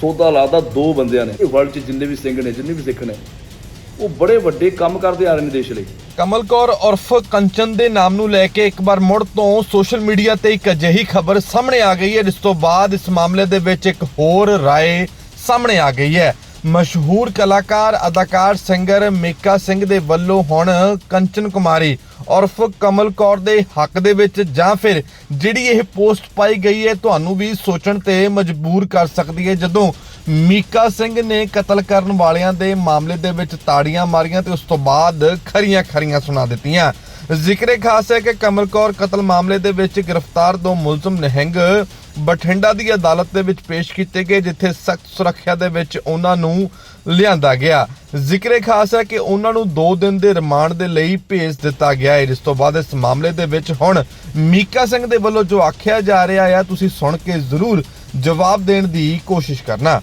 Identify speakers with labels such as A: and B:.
A: ਸੌਦਾ ਲਾਦਾ ਦੋ ਬੰਦਿਆਂ ਨੇ। ਵਰਲਡ 'ਚ ਜਿੰਨੇ ਵੀ ਸਿੰਘ ਨੇ, ਜਿੰਨੇ ਵੀ ਸਿੱਖ ਨੇ, ਉਹ ਬੜੇ ਵੱਡੇ ਕੰਮ ਕਰਦੇ ਆ ਰਹੇ ਨੇ ਦੇਸ਼ ਲਈ।
B: ਕਮਲ ਕੌਰ ਉਰਫ ਕੰਚਨ ਦੇ ਨਾਮ ਨੂੰ ਲੈ ਕੇ ਇੱਕ ਵਾਰ ਮੁੜ ਤੋਂ ਸੋਸ਼ਲ ਮੀਡੀਆ ਤੇ ਇੱਕ ਅਜਿਹੀ ਖਬਰ ਸਾਹਮਣੇ ਆ ਗਈ ਹੈ, ਜਿਸ ਤੋਂ ਬਾਅਦ ਇਸ ਮਾਮਲੇ ਦੇ ਵਿੱਚ ਇੱਕ ਹੋਰ ਰਾਏ ਸਾਹਮਣੇ ਆ ਗਈ ਹੈ। ਮਸ਼ਹੂਰ ਕਲਾਕਾਰ, ਅਦਾਕਾਰ ਸਿੰਗਰ ਮੇਕਾ ਸਿੰਘ ਦੇ ਵੱਲੋਂ ਹੁਣ ਕੰਚਨ ਕੁਮਾਰੀ ਉਰਫ ਕਮਲ ਕੌਰ ਦੇ ਹੱਕ ਦੇ ਵਿੱਚ ਜਾਂ ਫਿਰ ਜਿਹੜੀ ਇਹ ਪੋਸਟ ਪਾਈ ਗਈ ਹੈ, ਤੁਹਾਨੂੰ ਵੀ ਸੋਚਣ ਤੇ ਮਜਬੂਰ ਕਰ ਸਕਦੀ ਹੈ। ਜਦੋਂ ਮੀਕਾ ਸਿੰਘ ਨੇ ਕਤਲ ਕਰਨ ਵਾਲਿਆਂ ਦੇ ਮਾਮਲੇ ਦੇ ਵਿੱਚ ਤਾੜੀਆਂ ਮਾਰੀਆਂ ਤੇ ਉਸ ਤੋਂ ਬਾਅਦ ਖਰੀਆਂ ਖਰੀਆਂ ਸੁਣਾ ਦਿੱਤੀਆਂ। ਜ਼ਿਕਰੇ ਖਾਸ ਹੈ ਕਿ ਕਮਲ ਕੌਰ ਕਤਲ ਮਾਮਲੇ ਦੇ ਵਿੱਚ ਗ੍ਰਿਫਤਾਰ ਦੋ ਮੁਲਜ਼ਮ ਨਿਹੰਗ ਬਠਿੰਡਾ ਦੀ ਅਦਾਲਤ ਦੇ ਵਿੱਚ ਪੇਸ਼ ਕੀਤੇ ਗਏ, ਜਿੱਥੇ ਸਖਤ ਸੁਰੱਖਿਆ ਦੇ ਵਿੱਚ ਉਹਨਾਂ ਨੂੰ ਲਿਆਂਦਾ ਗਿਆ। ਜ਼ਿਕਰੇ ਖਾਸ ਹੈ ਕਿ ਉਹਨਾਂ ਨੂੰ 2 ਦਿਨ ਦੇ ਰਿਮਾਂਡ ਦੇ ਲਈ ਭੇਜ ਦਿੱਤਾ ਗਿਆ ਹੈ। ਜਿਸ ਤੋਂ ਬਾਅਦ ਇਸ ਮਾਮਲੇ ਦੇ ਵਿੱਚ ਹੁਣ ਮੀਕਾ ਸਿੰਘ ਦੇ ਵੱਲੋਂ ਜੋ ਆਖਿਆ ਜਾ ਰਿਹਾ ਹੈ, ਤੁਸੀਂ ਸੁਣ ਕੇ ਜ਼ਰੂਰ ਜਵਾਬ ਦੇਣ ਦੀ ਕੋਸ਼ਿਸ਼ ਕਰਨਾ।